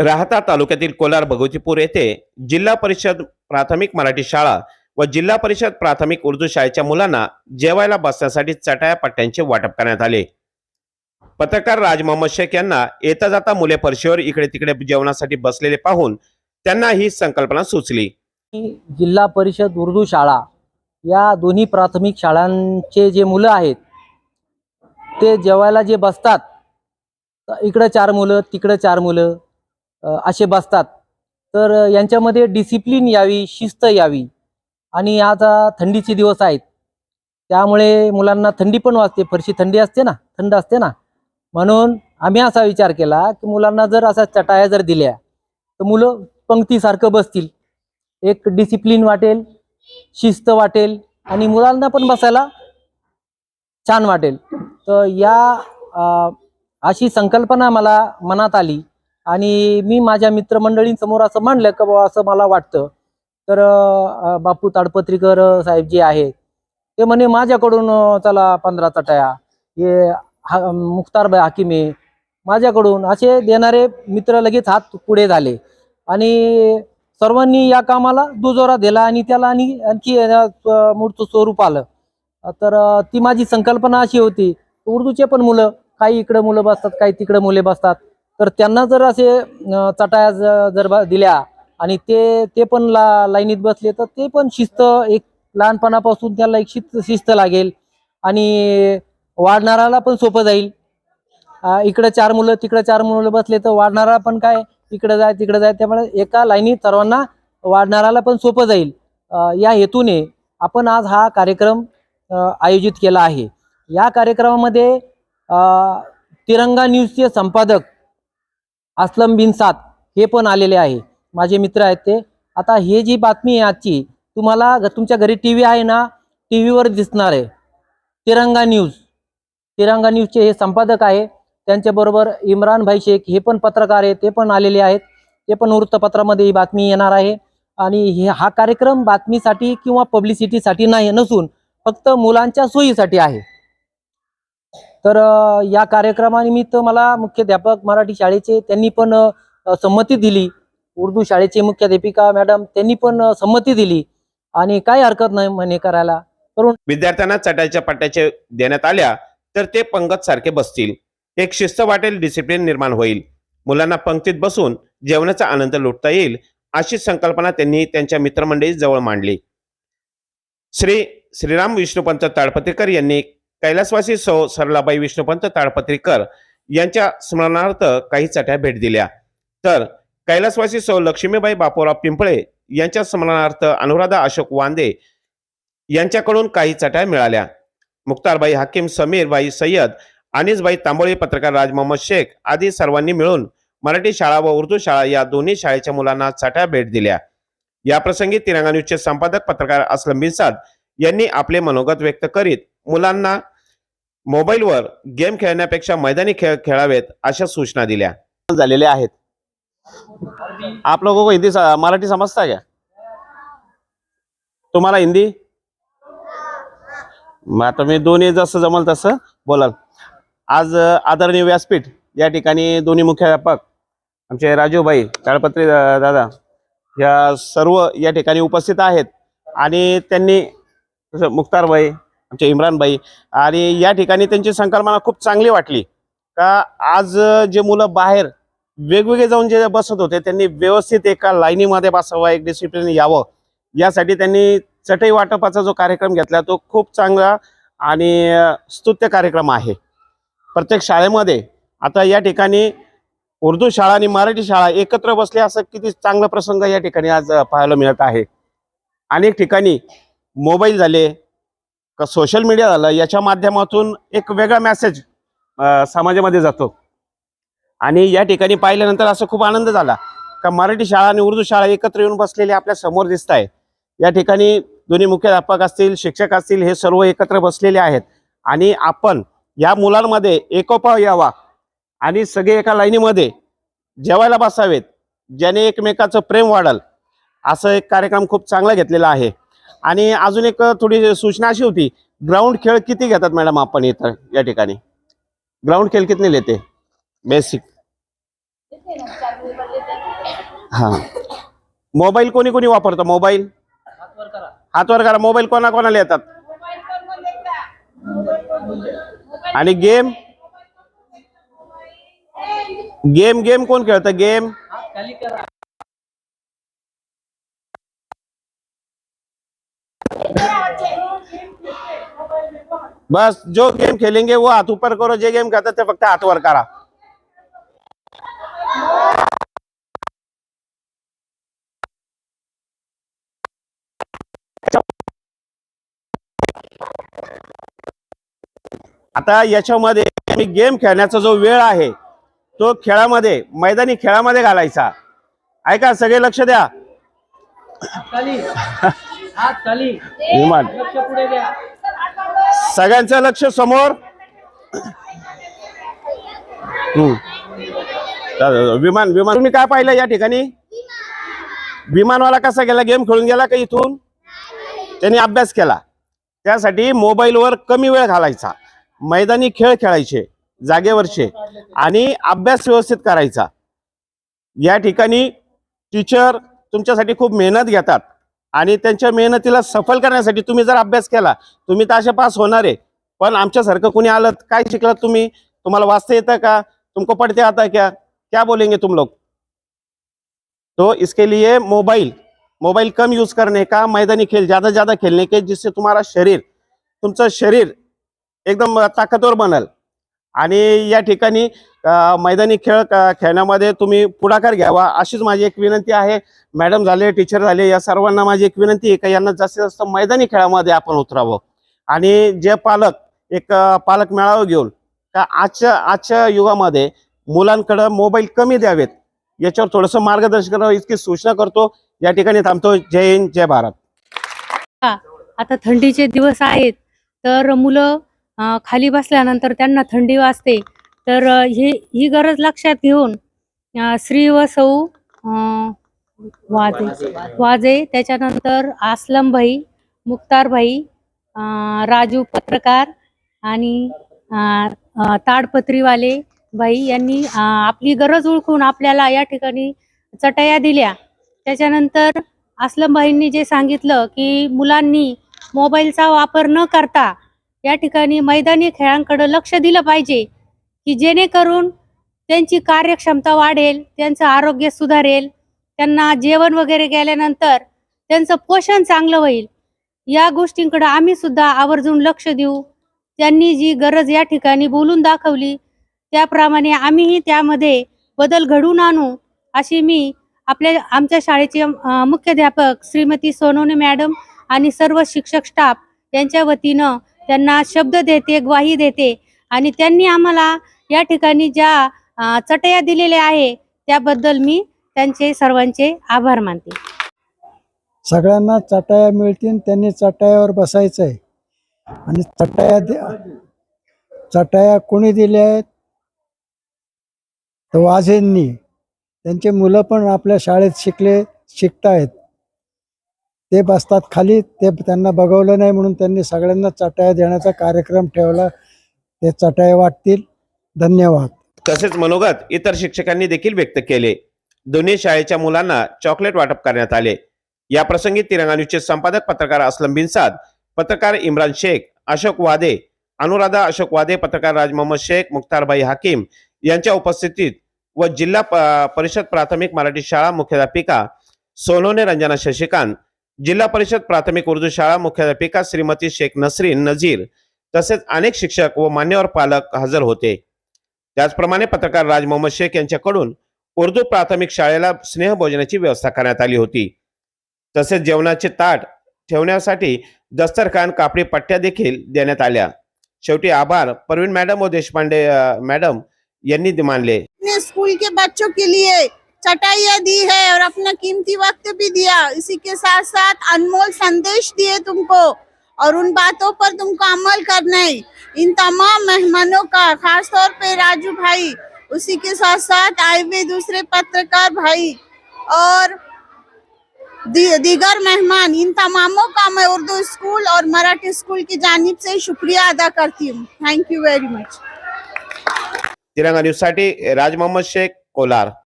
राहता तालुक्यातील कोलार भगवतीपूर येथे जिल्हा परिषद प्राथमिक मराठी शाळा व जिल्हा परिषद प्राथमिक उर्दू शाळेच्या मुलांना जेवायला बसण्यासाठी चटाया पट्ट्यांचे वाटप करण्यात आले. पत्रकार राज मोहम्मद शेख यांना येता जाता मुले परशीवर इकडे तिकडे जेवणासाठी बसलेले पाहून त्यांना ही संकल्पना सुचली. जिल्हा परिषद उर्दू शाळा या दोन्ही प्राथमिक शाळांचे जे मुलं आहेत ते जेवायला जे बसतात इकडं चार मुलं तिकडं चार मुलं असे बसतात. तर यांच्यामध्ये डिसिप्लिन यावी शिस्त यावी. आणि आज थंडीचे दिवस आहेत. त्यामुळे मुलांना थंडी पण वाजते. फरशी थंडी असते ना थंड असते ना. म्हणून आम्ही असा विचार केला की मुलांना जर असा चटाया जर दिल्या तर मुलं पंक्तीसारखं बसतील. एक डिसिप्लिन वाटेल शिस्त वाटेल आणि मुलांना पण बसायला छान वाटेल. तर या अशी संकल्पना मला मनात आली. आणि मी माझ्या मित्रमंडळींसमोर असं मांडलं की बाबा असं मला वाटतं. तर बापू ताडपत्रीकर साहेब जे आहेत ते म्हणे माझ्याकडून चला पंधरा चटया हे हा मुख्तारबाई हाकिमे माझ्याकडून असे देणारे मित्र लगेच हात पुढे झाले. आणि सर्वांनी या कामाला दुजोरा दिला आणि त्याला आणि आणखी अ, मूर्त स्वरूप आलं. तर ती माझी संकल्पना अशी होती. उर्दूचे पण मुलं काही इकडं मुलं बसतात काही तिकडं मुले बसतात. तर त्यांना जर असे चटाया जर दिल्या आणि ते ते पण ला लाईनीत बसले तर ते पण शिस्त एक लहानपणापासून त्याला एक शिस्त शिस्त लागेल. आणि वाढणाऱ्याला पण सोपं जाईल. इकडं चार मुलं तिकडं चार मुलं बसले तर वाढणारा पण काय इकडे जाय तिकडे जाय त्यामुळे एका लाईनीत सर्वांना वाढणाऱ्याला पण सोपं जाईल. या हेतूने आपण आज हा कार्यक्रम आयोजित केला आहे. या कार्यक्रमामध्ये तिरंगा न्यूजचे संपादक असलम बिन सात हे पण आलेले आहे. माझे मित्र आहेत ते. आता हे जी बातमी आहे आजची तुम्हाला तुमच्या घरी टी व्ही आहे ना टी व्हीवर दिसणार आहे. तिरंगा न्यूज. तिरंगा न्यूजचे हे संपादक आहे. त्यांच्याबरोबर इम्रान भाई शेख हे पण पत्रकार आहे ते पण आलेले आहेत. ते पण वृत्तपत्रामध्ये ही बातमी येणार आहे. आणि हे हा कार्यक्रम बातमीसाठी किंवा पब्लिसिटीसाठी नाही नसून फक्त मुलांच्या सोयीसाठी आहे. तर या कार्यक्रमानिमित्त मला मुख्याध्यापक मराठी शाळेचे त्यांनी पण संमती दिली. उर्दू शाळेचे मुख्याध्यापिका मॅडम त्यांनी पण संमती दिली. आणि काय हरकत नाही म्हणे करायला. करून विद्यार्थ्यांना चटाईच्या पट्ट्याचे देण्यात आल्या तर ते पंगत सारखे बसतील. एक शिस्त वाटेल डिसिप्लिन निर्माण होईल. मुलांना पंक्तीत बसून जेवणाचा आनंद लुटता येईल अशी संकल्पना त्यांनी त्यांच्या मित्रमंडळी जवळ मांडली. श्री श्रीराम विष्णुपंत ताडपतेकर यांनी कैलासवासी सौ सरलाबाई विष्णुपंत ताडपत्रीकर यांच्या स्मरणार्थ काही चट्या भेट दिल्या. तर कैलासवासी सौ लक्ष्मीबाई बापूराव पिंपळे यांच्या स्मरणार्थ अनुराधा अशोक वांदे यांच्याकडून काही चट्या मिळाल्या. मुक्तारबाई हाकीम समीरबाई सय्यद अनिसबाई तांबोळी पत्रकार राज मोहम्मद शेख आदी सर्वांनी मिळून मराठी शाळा व उर्दू शाळा या दोन्ही शाळेच्या मुलांना चट्या भेट दिल्या. याप्रसंगी तिरंगा न्यूजचे संपादक पत्रकार असलम बिनसाद यांनी आपले मनोगत व्यक्त करीत मुलांना मोबाईलवर गेम खेळण्यापेक्षा मैदानी खेळ खेळावेत अशा सूचना दिल्या. झालेल्या आहेत. आप लोगों को हिंदी मराठी समजता क्या? तुम्हाला हिंदी? मग आता मी दोन्ही जसं जमल तसं बोलाल. आज आदरणीय व्यासपीठ या ठिकाणी दोन्ही मुख्याध्यापक आमचे राजूभाई ताळपत्री दादा या सर्व या ठिकाणी उपस्थित आहेत. आणि त्यांनी जसं मुख्तारबाई आमचे इम्रानबाई. आणि या ठिकाणी त्यांची संकल्पना खूप चांगली वाटली. का आज जे मुलं बाहेर वेगवेगळे जाऊन जे बसत होते त्यांनी व्यवस्थित एका लाईनीमध्ये बसावं एक डिसिप्लिन यावं. यासाठी त्यांनी चटई वाटपाचा जो कार्यक्रम घेतला तो खूप चांगला आणि स्तुत्य कार्यक्रम आहे. प्रत्येक शाळेमध्ये आता या ठिकाणी उर्दू शाळा आणि मराठी शाळा एकत्र बसले असं किती चांगला प्रसंग या ठिकाणी आज पाहायला मिळत आहे. अनेक ठिकाणी मोबाईल झाले का सोशल मीडिया झालं याच्या माध्यमातून एक वेगळा मेसेज समाजामध्ये जातो. आणि या ठिकाणी पाहिल्यानंतर असं खूप आनंद झाला. का मराठी शाळा आणि उर्दू शाळा एकत्र येऊन बसलेले आपल्यासमोर दिसत आहे. या ठिकाणी दोन्ही मुख्याध्यापक असतील शिक्षक असतील हे सर्व एकत्र बसलेले आहेत. आणि आपण या मुलांमध्ये एकोपा यावा. आणि सगळे एका लाईनीमध्ये जेवायला बसावेत ज्याने एकमेकाचं प्रेम वाढल. असं एक कार्यक्रम खूप चांगला घेतलेला आहे. आणि अजून एक थोडी सूचना अशी होती ग्राउंड खेळ किती घेतात मॅडम आपण इथं या ठिकाणी? ग्राउंड खेळ किती लेते? बेसिक हा. मोबाईल कोणी कोणी वापरतो? मोबाईल हातवर करा. मोबाईल कोणा कोणाला येतात? आणि गेम गेम गेम कोण खेळतं? गेम बस जो गेम खेलेंगे वो हाथ ऊपर करो जे गेम खेळतात ते फक्त हात वर करा. आता याच्यामध्ये मी गेम खेळण्याचा जो वेळ आहे तो खेळामध्ये मैदानी खेळामध्ये घालायचा. ऐका सगळे लक्ष द्या. विमान. सगळ्यांचं लक्ष समोर. चालेल. विमान विमान. तुम्ही काय पाहिलं या ठिकाणी? विमानवाला कसा गेला? गेम खेळून गेला का इथून? त्यांनी अभ्यास केला. त्यासाठी मोबाईलवर कमी वेळ घालायचा. मैदानी खेळ खेळायचे जागेवरचे. आणि अभ्यास व्यवस्थित करायचा. या ठिकाणी टीचर तुमच्यासाठी खूप मेहनत घेतात. आणि त्यांच्या मेहनतीला सफल करण्यासाठी तुम्ही जर अभ्यास केला तुम्ही तर असे पास होणार आहे. पण आमच्यासारखं कुणी आलं काय शिकलात तुम्ही? तुम्हाला वाचता येतं का? तुमको पडते आता क्या? क्या बोलेंगे तुम लोग? तो इसके लिए मोबाइल मोबाइल कम यूज करने का मैदानी खेल ज्यादा से ज्यादा खेलने के जिससे तुम्हारा शरीर तुमचं शरीर एकदम ताकदवर बनल. आणि या ठिकाणी मैदानी खेळ खेळण्यामध्ये तुम्ही पुढाकार घ्यावा अशीच माझी एक विनंती आहे. मॅडम झाले टीचर झाले या सर्वांना माझी एक विनंती आहे का यांना जास्तीत जास्त मैदानी खेळामध्ये आपण उतरावं. आणि जे पालक एक पालक मेळावा घेऊन का आजच्या आजच्या युगामध्ये मुलांकडं मोबाईल कमी द्यावेत याच्यावर थोडंसं मार्गदर्शन करावं इतकी सूचना करतो. या ठिकाणी थांबतो. जय हिंद जय भारत. आता थंडीचे दिवस आहेत तर मुलं खाली बसल्यानंतर त्यांना थंडी वाजते. तर हे ही ही गरज लक्षात घेऊन श्री व सौ वाजे वाजे त्याच्यानंतर आसलमभाई मुक्तारभाई राजू पत्रकार आणि ताडपत्रीवाले भाई यांनी आपली गरज ओळखून आपल्याला या ठिकाणी चटया दिल्या. त्याच्यानंतर आसलमभाईंनी जे सांगितलं की मुलांनी मोबाईलचा वापर न करता या ठिकाणी मैदानी खेळांकडे लक्ष दिलं पाहिजे की जेणेकरून त्यांची कार्यक्षमता वाढेल त्यांचं आरोग्य सुधारेल त्यांना जेवण वगैरे गेल्यानंतर त्यांचं पोषण चांगलं होईल. या गोष्टींकडे आम्ही सुद्धा आवर्जून लक्ष देऊ. त्यांनी जी गरज या ठिकाणी बोलून दाखवली त्याप्रमाणे आम्हीही त्यामध्ये बदल घडवून आणू अशी मी आपल्या आमच्या शाळेचे मुख्याध्यापक श्रीमती सोनोने मॅडम आणि सर्व शिक्षक स्टाफ यांच्या वतीनं त्यांना शब्द देते ग्वाही देते. आणि त्यांनी आम्हाला या ठिकाणी ज्या चटया दिलेल्या आहे त्याबद्दल मी त्यांचे सर्वांचे आभार मानते. सगळ्यांना चटाया मिळतील त्यांनी चटायावर बसायचं आहे आणि चटाया दे- चटाया कोणी दिल्या आहेत? तर वाझेंनी. त्यांचे मुलं पण आपल्या शाळेत शिकले शिकतायत. ते बसतात खाली. ते त्यांना बघवलं नाही म्हणून त्यांनी सगळ्यांना चटाया देण्याचा कार्यक्रम ठेवला. ते चटाया वाटतील. धन्यवाद. तसेच मनोगत इतर शिक्षकांनी देखील व्यक्त केले. दोन्ही शाळेच्या मुलांना चॉकलेट वाटप करण्यात आले. या प्रसंगी तिरंगा न्यूजचे संपादक पत्रकार असलम बिनसाद पत्रकार इम्रान शेख अशोक वादे अनुराधा अशोक वादे पत्रकार राज मोहम्मद शेख मुख्तारभाई हाकीम यांच्या उपस्थितीत व जिल्हा परिषद प्राथमिक मराठी शाळा मुख्याध्यापिका सोनोने रंजना शशिकांत जिल्हा परिषद प्राथमिक उर्दू शाळा मुख्याध्यापिका श्रीमती शेख नसरीन नजीर तसेच अनेक शिक्षक व मान्यवर पालक हजर होते. त्याचप्रमाणे पत्रकार राज मोहम्मद शेख यांच्याकडून उर्दू प्राथमिक शाळेला स्नेहभोजनाची व्यवस्था करण्यात आली होती. तसेच जेवणाचे ताट ठेवण्यासाठी दस्तरखान कापडी पट्ट्या देखील देण्यात आल्या. शेवटी आभार परवीन मॅडम व देशपांडे मॅडम यांनी मानले. स्कूल के बच्चों के लिए चटाइयाँ दी है और अपना कीमती वक्त भी दिया। इसी के साथ साथ अनमोल संदेश दिए तुमको और उन बातों पर तुमको अमल करना है। इन तमाम मेहमानों का खास तौर पे राजू भाई, उसी के साथ साथ आए हुए दूसरे पत्रकार भाई और दीगर मेहमान। इन तमामों का मैं उर्दू स्कूल और मराठी स्कूल की जानिब से शुक्रिया अदा करती हूँ। Thank you very much Tiranga news साठी राज मोहम्मद शेख, कोलार।